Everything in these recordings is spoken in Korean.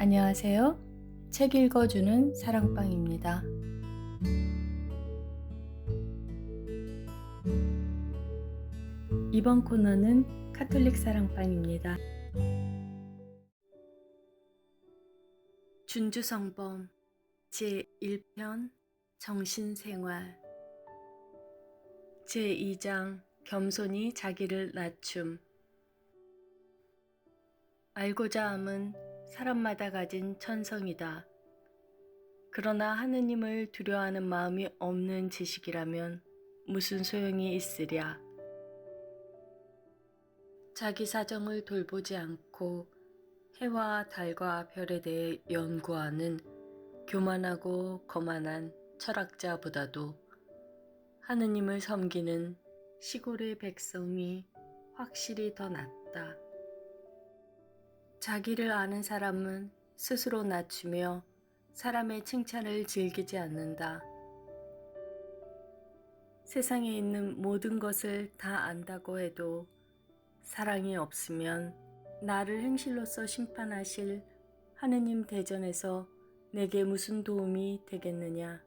안녕하세요. 책 읽어주는 사랑방입니다. 이번 코너는 카톨릭 사랑방입니다. 준주성범 제1편 정신생활 제2장 겸손히 자기를 낮춤 알고자 함은 사람마다 가진 천성이다. 그러나 하느님을 두려워하는 마음이 없는 지식이라면 무슨 소용이 있으랴. 자기 사정을 돌보지 않고 해와 달과 별에 대해 연구하는 교만하고 거만한 철학자보다도 하느님을 섬기는 시골의 백성이 확실히 더 낫다. 자기를 아는 사람은 스스로 낮추며 사람의 칭찬을 즐기지 않는다. 세상에 있는 모든 것을 다 안다고 해도 사랑이 없으면 나를 행실로서 심판하실 하느님 대전에서 내게 무슨 도움이 되겠느냐.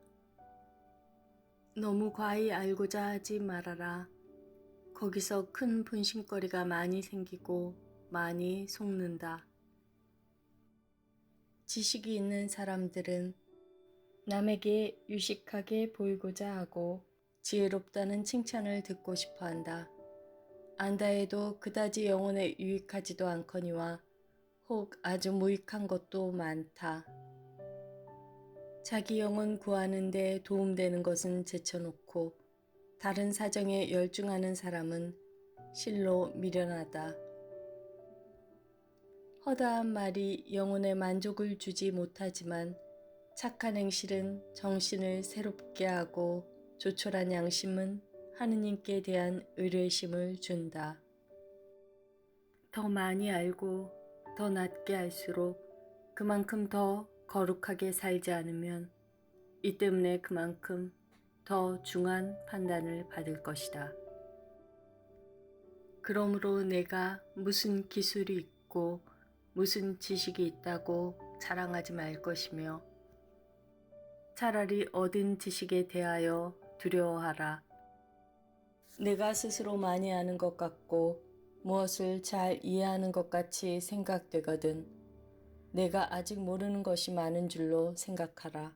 너무 과히 알고자 하지 말아라. 거기서 큰 분심거리가 많이 생기고 많이 속는다. 지식이 있는 사람들은 남에게 유식하게 보이고자 하고 지혜롭다는 칭찬을 듣고 싶어 한다. 안다 해도 그다지 영혼에 유익하지도 않거니와 혹 아주 무익한 것도 많다. 자기 영혼 구하는데 도움되는 것은 제쳐놓고 다른 사정에 열중하는 사람은 실로 미련하다. 허다한 말이 영혼에 만족을 주지 못하지만 착한 행실은 정신을 새롭게 하고 조촐한 양심은 하느님께 대한 의뢰심을 준다. 더 많이 알고 더 낮게 할수록 그만큼 더 거룩하게 살지 않으면 이 때문에 그만큼 더 중한 판단을 받을 것이다. 그러므로 내가 무슨 기술이 있고 무슨 지식이 있다고 자랑하지 말 것이며 차라리 얻은 지식에 대하여 두려워하라. 내가 스스로 많이 아는 것 같고 무엇을 잘 이해하는 것 같이 생각되거든 내가 아직 모르는 것이 많은 줄로 생각하라.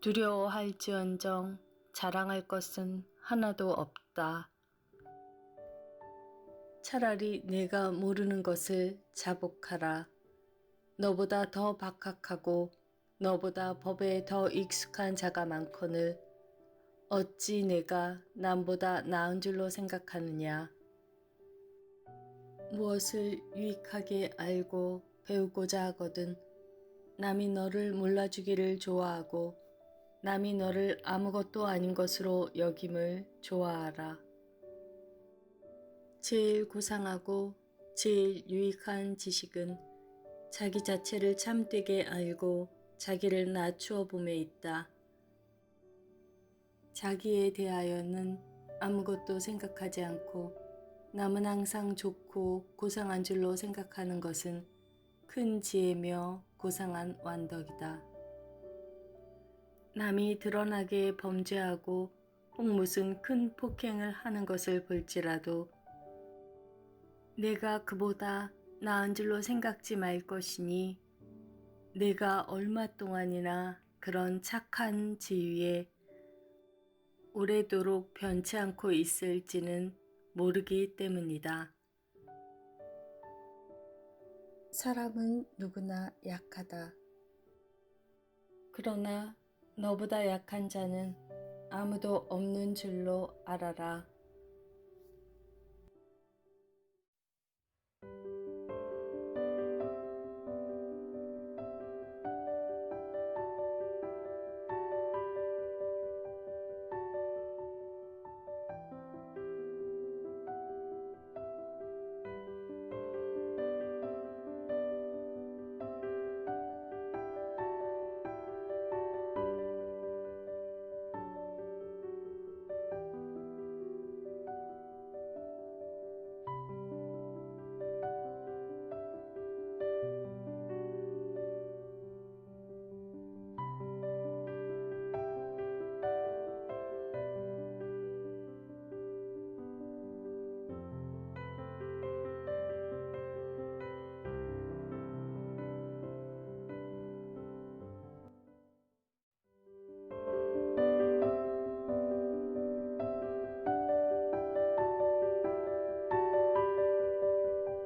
두려워할지언정 자랑할 것은 하나도 없다. 차라리 내가 모르는 것을 자복하라. 너보다 더 박학하고 너보다 법에 더 익숙한 자가 많거늘 어찌 내가 남보다 나은 줄로 생각하느냐. 무엇을 유익하게 알고 배우고자 하거든 남이 너를 몰라주기를 좋아하고 남이 너를 아무것도 아닌 것으로 여김을 좋아하라. 제일 고상하고 제일 유익한 지식은 자기 자체를 참되게 알고 자기를 낮추어 봄에 있다. 자기에 대하여는 아무것도 생각하지 않고 남은 항상 좋고 고상한 줄로 생각하는 것은 큰 지혜며 고상한 완덕이다. 남이 드러나게 범죄하고 혹 무슨 큰 폭행을 하는 것을 볼지라도 내가 그보다 나은 줄로 생각지 말 것이니 내가 얼마 동안이나 그런 착한 지위에 오래도록 변치 않고 있을지는 모르기 때문이다. 사람은 누구나 약하다. 그러나 너보다 약한 자는 아무도 없는 줄로 알아라.